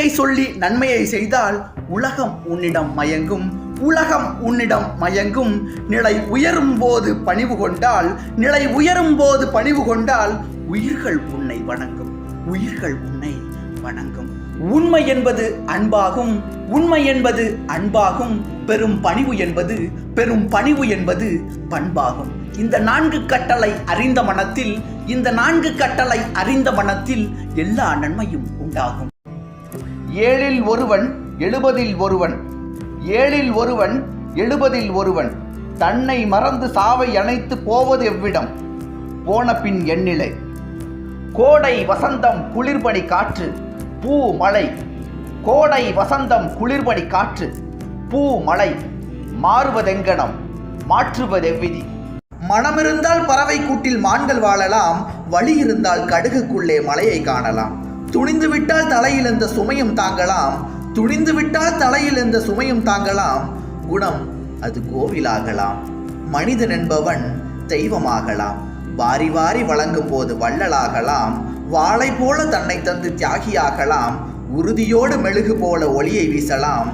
உண்மையை சொல்லி நன்மையை செய்தால் உலகம் உன்னிடம் மயங்கும். உலகம் உன்னிடம் மயங்கும். நிலை உயரும் போது பணிவு கொண்டால் நிலை உயரும் போது பணிவு கொண்டால் உயிர்கள் உன்னை வணங்கும். உயிர்கள் உன்னை வணங்கும். உண்மை என்பது அன்பாகும். உண்மை என்பது அன்பாகும். பெரும் பணிவு என்பது பெரும் பணிவு என்பது பண்பாகும். இந்த நான்கு கட்டளை அறிந்த மனத்தில் இந்த நான்கு கட்டளை அறிந்த மனத்தில் எல்லா நன்மையும் உண்டாகும். ஏழில் ஒருவன் எழுபதில் ஒருவன். ஏழில் ஒருவன் எழுபதில் ஒருவன். தன்னை மறந்து சாவை அணைத்து போவது எவ்விடம்? போன பின் எண்ணிலை. கோடை வசந்தம் குளிர்படி காற்று பூ மலை கோடை வசந்தம் குளிர்படி காற்று பூ மலை மாறுவதெங்கனம் மாற்றுவதெவ்விதி மனமிருந்தால் பறவை கூட்டில் மான்கள் வாழலாம் வழி இருந்தால் கடுகுக்குள்ளே மலையை காணலாம். துணிந்து விட்டால் தலையில் இந்த சுமையும் தாங்கலாம். துணிந்து விட்டால் தலையில் இந்த சுமையும் தாங்கலாம். குணம் அது கோவிலாகலாம். மனிதன் என்பவன் தெய்வமாகலாம். வாரி வாரி வழங்கும் போது வள்ளலாகலாம். வாளை போல தன்னை தந்து தியாகியாகலாம். உறுதியோடு மெழுகு போல ஒளியை வீசலாம்.